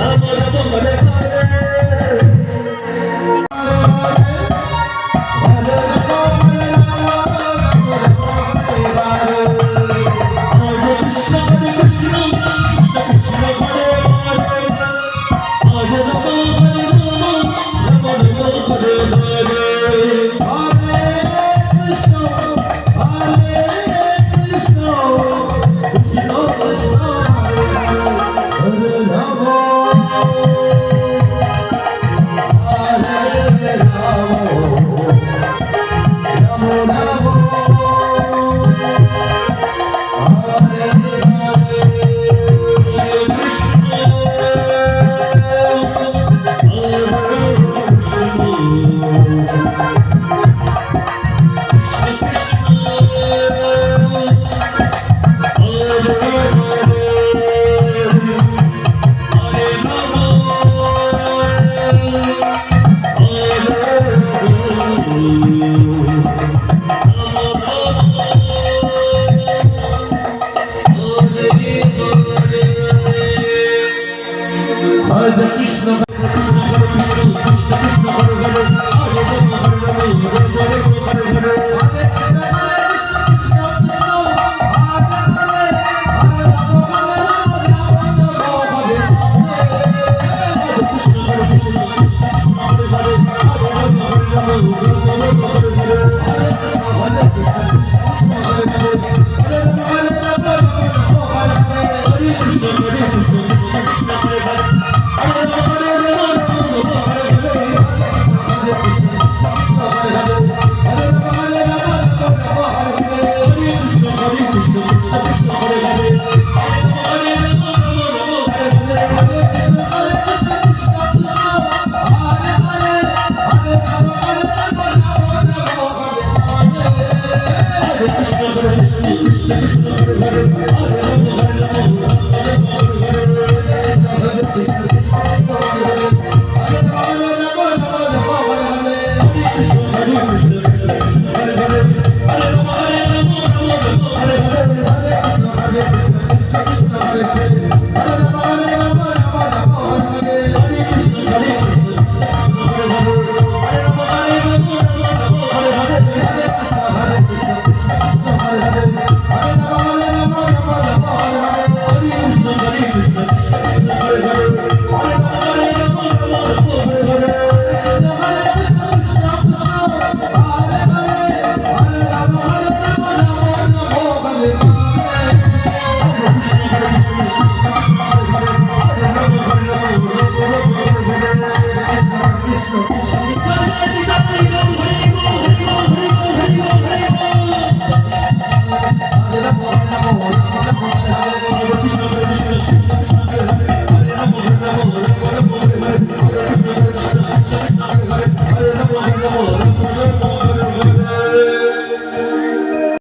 I'm Hallelujah. Krishna Krishna Krishna Krishna আসলো